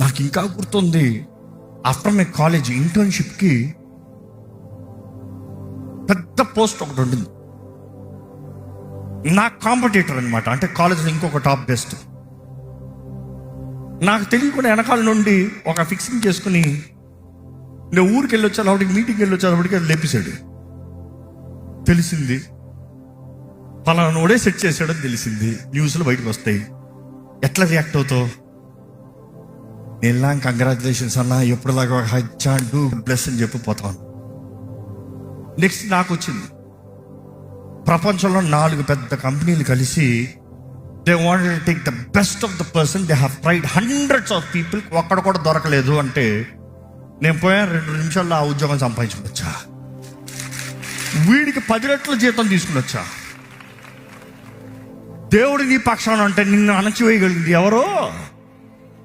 నాకు ఇంకా గుర్తుంది. ఆఫ్టర్ మై కాలేజ్ ఇంటర్న్షిప్కి పెద్ద పోస్ట్ ఒకటి ఉంటుంది నా కాంపిటేటర్ అనమాట అంటే కాలేజ్లో ఇంకొక టాప్ బెస్ట్. నాకు తెలియకుండా వెనకాల నుండి ఒక ఫిక్సింగ్ చేసుకుని నేను ఊరికి వెళ్ళి వచ్చాను అప్పటికి మీటింగ్కి వెళ్ళి వచ్చాను అప్పటికి అది లేపేశాడు. తెలిసింది. పలానోడే సెట్ చేశాడని తెలిసింది. న్యూస్లో బయటకు వస్తాయి. ఎట్లా రియాక్ట్ అవుతావు? నేను కంగ్రాచులేషన్స్ అన్న ఎప్పుడులాగా హచ్చా డూ బ్లెస్ అని చెప్పి పోతాను నెక్స్ట్ నాకు వచ్చింది ప్రపంచంలో నాలుగు పెద్ద కంపెనీలు కలిసి they want take the best of the person they have tried hundreds of people ఒక్కడ కూడా దొరకలేదు అంటే నేను పోయాను రెండు నిమిషాల్లో ఆ ఉద్యోగం సంపాదించుకోవచ్చా వీడికి పది రెట్ల జీతం తీసుకునొచ్చా. దేవుడి నీ పక్షాన అంటే నిన్ను అణచివేయగలిగింది ఎవరో?